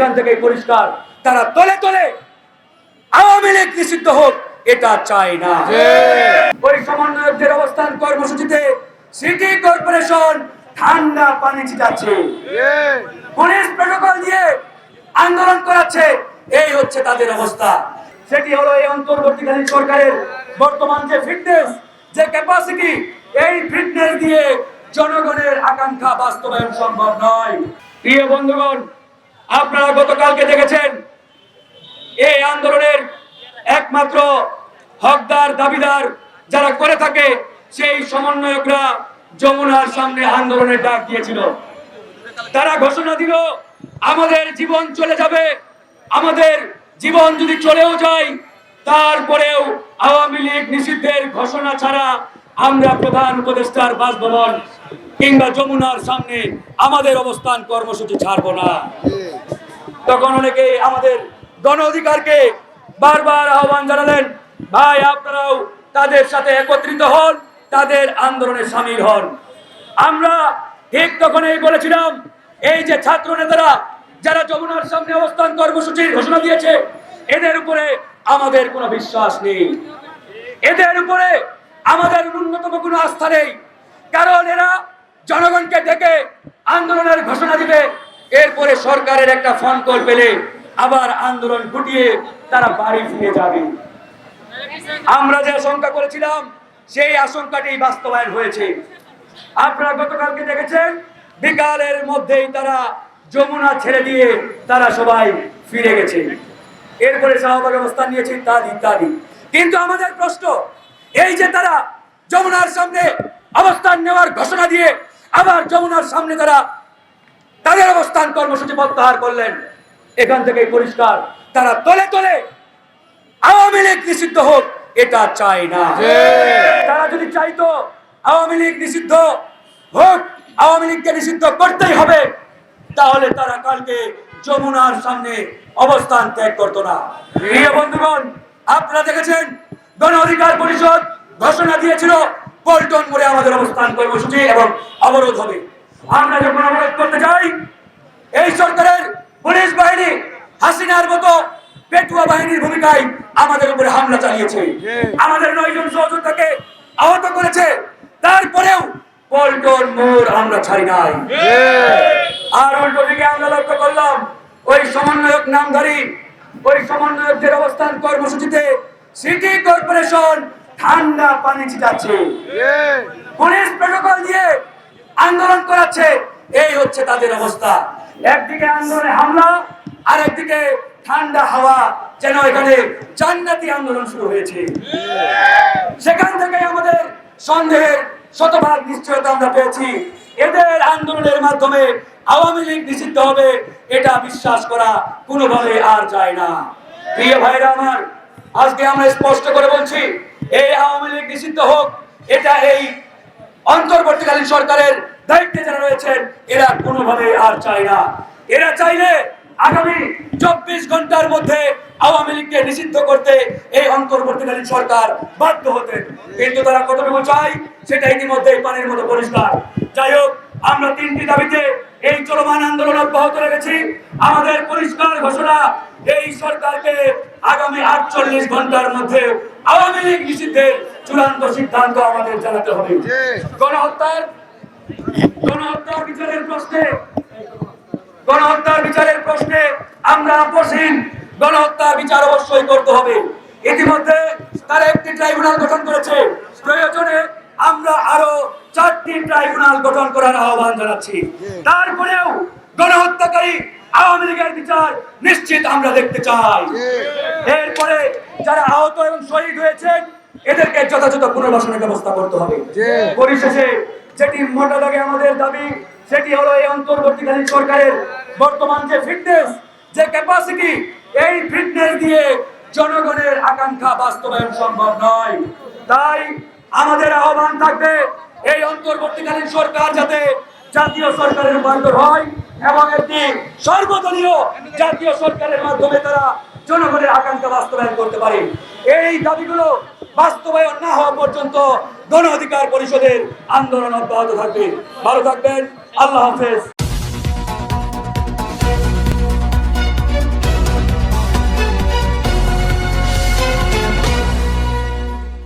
এখান থেকেই পরিষ্কার তারা তলে তলে আওয়ামী লীগ নিষিদ্ধ হোক এটা চাই না। ওই সমন্বয়কদের অবস্থান কর্মসূচিতে সিটি কর্পোরেশন ঠান্ডা পানি ছিটাচ্ছে। পুলিশ প্রোটোকল দিয়ে আন্দোলন করাচ্ছে এই হচ্ছে তাদের অবস্থা। সেটি হলো এই অন্তর্বর্তীকালীন সরকারের বর্তমান যে ফিটনেস যে ক্যাপাসিটি এই ফিটনেস দিয়ে জনগণের আকাঙ্ক্ষা বাস্তবায়ন সম্ভব নয়। প্রিয় বন্ধুগণ আপনারা গতকালকে দেখেছেন, এই আন্দোলনের একমাত্র হকদার, দাবিদার যারা করে থাকে, সেই সমন্বয়করা যমুনার সামনে আন্দোলনের ডাক দিয়েছিল। তারা ঘোষণা দিল, আমাদের জীবন চলে যাবে, আমাদের জীবন যদি চলেও যায়, তারপরেও আওয়ামী লীগ নিষিদ্ধের ঘোষণা ছাড়া আমরা প্রধান উপদেষ্টার বাসভবন কিংবা যমুনার সামনে আমাদের অবস্থান কর্মসূচি ছাড়বো না। তখন অনেকে আমাদের গণ অধিকারকে বারবার আহ্বান জানালেন, ভাই, আপনারাও তাদের সাথে একত্রিত হন, তাদের আন্দোলনে সামিল হন। আমরা ঠিক তখন এই বলেছিলাম, এই যে ছাত্র নেতারা, যারা যমুনার সামনে অবস্থান কর্মসূচির ঘোষণা দিয়েছে, এদের উপরে আমাদের কোনো বিশ্বাস নেই। এদের উপরে আমাদের ন্যূনতম কোনো আস্থা নেই। কারণ এরা জনগণকে ডেকে আন্দোলনের ঘোষণা দিবে এরপরে সরকারের একটা ফোন কল পেলে আবার আন্দোলন গুটিয়ে তারা বাড়ি ফিরে যাবে। আমরা যে আশঙ্কা করেছিলাম, সেই আশঙ্কাটি বাস্তবায়ন হয়েছে। আপনারা গতকালকে দেখেছেন, বিকালের মধ্যেই তারা যমুনা ছেড়ে দিয়ে তারা সবাই ফিরে গেছে। এরপরে শাহবাগ অবস্থান নিয়েছে, ইত্যাদি ইত্যাদি। কিন্তু আমাদের প্রশ্ন, এই যে তারা যমুনার সামনে অবস্থান নেওয়ার ঘোষণা দিয়ে আবার যমুনার সামনে তারা তাদের অবস্থান কর্মসূচি প্রত্যাহার করলেন। এখান থেকেই পরিষ্কার তারা তলে তলে আওয়ামী লীগ নিষিদ্ধ হোক এটা চাই না। তারা যদি চাইতো আওয়ামী লীগ নিষিদ্ধ হোক আওয়ামী লীগকে নিষিদ্ধ করতেই হবে তাহলে তারা কালকে যমুনার সামনে অবস্থান ত্যাগ করতো না। প্রিয় বন্ধুগণ আপনারা দেখেছেন গণ অধিকার পরিষদ ঘোষণা দিয়েছিল পল্টন মোড়ে আমাদের অবস্থান কর্মসূচি এবং অবরোধ হবে। আমরা যখন অবরোধ করতে যাই এই সরকারের পুলিশ বাহিনী হাসিনার মতো পেটুয়া বাহিনীর ভূমিকায় আমাদের উপরে হামলা চালিয়েছে। আমাদের নয়জন সহযোদ্ধাকে আহত করেছে। তারপরেও পল্টন আমরা ছাড়ি নাই। আর উল্টো দিকে আমরা লক্ষ্য করলাম ওই সমন্বয়ক নামধারী ওই সমন্বয়কদের অবস্থান কর্মসূচিতে সিটি কর্পোরেশন ঠান্ডা পানি ছিটাচ্ছে। পুলিশ প্রোটোকল দিয়ে আন্দোলন করাচ্ছে এই হচ্ছে তাদের অবস্থা। একদিকে আন্দোলনে হামলা আর একদিকে ঠান্ডা হাওয়া, যেন এখানে জান্নাতি আন্দোলন শুরু হয়েছে। সেখান থেকে আমাদের সন্দেহের শতভাগ নিশ্চয়তা আমরা পেয়েছি। এদের আন্দোলনের মাধ্যমে আওয়ামী লীগ নিষিদ্ধ হবে, এটা বিশ্বাস করা কোনোভাবে আর যায় না। প্রিয় ভাইরা আমার, আজকে আমরা স্পষ্ট করে বলছি, এই আওয়ামী লীগ নিষিদ্ধ হোক, এটা এই অন্তর্বর্তীকালীন সরকারের দায়িত্বে যারা রয়েছেন, এরা কোনোভাবে আর চায় না। এরা চাইলে আগামী চব্বিশ ঘণ্টার মধ্যে আওয়ামী লীগকে নিষিদ্ধ করতে এই অন্তর্বর্তীকালীন সরকার বাধ্য হতেন কিন্তু তারা কতটুকু চায়, সেটা ইতিমধ্যে পানির মতো পরিষ্কার। যাই হোক, আমরা তিনটি দাবিতে এই চলমান আন্দোলন অব্যাহত রেখেছি। আমাদের পরিষ্কার ঘোষণা, এই সরকারকে আগামী আটচল্লিশ ঘণ্টার মধ্যে আওয়ামী লীগ নিষিদ্ধের চূড়ান্ত সিদ্ধান্ত আমাদের জানাতে হবে। গণহত্যার গণহত্যার বিচারের প্রশ্নে গণহত্যার বিচারের প্রশ্নে আমরা আপোষহীন গণহত্যার বিচার অবশ্যই করতে হবে। ইতিমধ্যে তারা একটি ট্রাইব্যুনাল গঠন করেছে। প্রয়োজনে আমরা আরও চারটি ট্রাইব্যুনাল গঠন করার আহ্বান জানাচ্ছি। তারপরেও গণহত্যাকারী আওয়ামী লীগের বিচার নিশ্চিত আমরা দেখতে চাই। এরপরে যারা আহত এবং শহীদ হয়েছেন এদেরকে যথাযথ পুনর্বাসনের ব্যবস্থা করতে হবে। পরিশেষে যেটি মোটা দাগে আমাদের দাবি সেটি হলো এই অন্তর্বর্তীকালীন সরকারের বর্তমান যে ফিটনেস যে ক্যাপাসিটি এই ফিটনেস দিয়ে জনগণের আকাঙ্ক্ষা বাস্তবায়ন সম্ভব নয়। তাই আমাদের আহ্বান থাকবে এই অন্তর্বর্তীকালীন সরকার যাতে জাতীয় সরকারের রূপান্তর হয় এবং একটি সর্বদলীয় জাতীয় সরকারের মাধ্যমে তারা জনগণের আকাঙ্ক্ষা বাস্তবায়ন করতে পারে। এই দাবিগুলো বাস্তবায়ন না হওয়া পর্যন্ত গণ অধিকার পরিষদের আন্দোলন অব্যাহত থাকবে। ভালো থাকবেন। আল্লাহ হাফেজ।